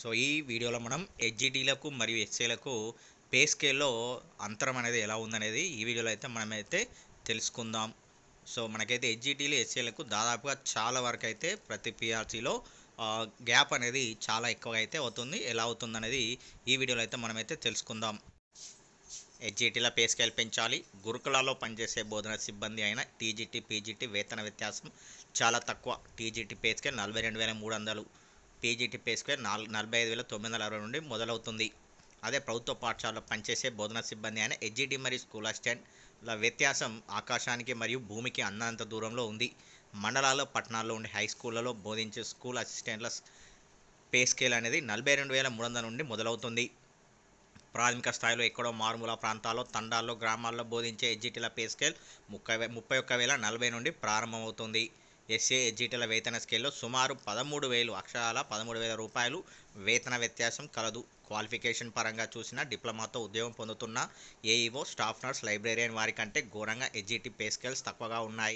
So ఈ వీడియోలో మనం హెచ్జిటీలకు మరియు హెచ్ఏలకు పే స్కేల్లో అంతరం అనేది ఎలా ఉందనేది ఈ వీడియోలో అయితే మనమైతే తెలుసుకుందాం. సో మనకైతే హెచ్జిటీలు హెచ్ఏలకు దాదాపుగా చాలా వరకు అయితే ప్రతి పిఆర్సీలో గ్యాప్ అనేది చాలా ఎక్కువగా అయితే అవుతుంది. ఎలా అవుతుంది అనేది ఈ వీడియోలో అయితే మనమైతే తెలుసుకుందాం. హెచ్జిటీల పే స్కేల్ పెంచాలి. గురుకులాల్లో పనిచేసే బోధన సిబ్బంది అయిన టీజీటీ పీజీటీ వేతన వ్యత్యాసం చాలా తక్కువ. టీజీటీ పే స్కేల్ నలభై రెండు వేల మూడు వందలు. పీజీటీ పే స్కేల్ నాలుగు నలభై ఐదు వేల తొమ్మిది వందల అరవై నుండి మొదలవుతుంది. అదే ప్రభుత్వ పాఠశాలలో పనిచేసే బోధన సిబ్బంది అయిన హెచ్జిడి మరియు స్కూల్ అసిస్టెంట్ల వ్యత్యాసం ఆకాశానికి మరియు భూమికి అన్నంత దూరంలో ఉంది. మండలాల్లో పట్టణాల్లో ఉండే హై స్కూళ్ళలో బోధించే స్కూల్ అసిస్టెంట్ల పే స్కేల్ అనేది నలభై రెండు వేల మూడు వందల నుండి మొదలవుతుంది. ప్రాథమిక స్థాయిలో ఎక్కడో మారుమూల ప్రాంతాల్లో తండాల్లో గ్రామాల్లో బోధించే ఎడ్జిటీల పే స్కేల్ ముప్పై ముప్పై ఒక్క వేల నలభై నుండి ప్రారంభమవుతుంది. ఎస్ఏ ఎడ్జిటీల వేతన స్కేల్లో సుమారు పదమూడు వేలు అక్షరాల పదమూడు వేల రూపాయలు వేతన వ్యత్యాసం కలదు. క్వాలిఫికేషన్ పరంగా చూసిన డిప్లొమాతో ఉద్యోగం పొందుతున్న ఏఈఓ స్టాఫ్ నర్స్ లైబ్రేరియన్ వారి కంటే ఘోరంగా ఎడ్జిటీ పే స్కేల్స్ తక్కువగా ఉన్నాయి.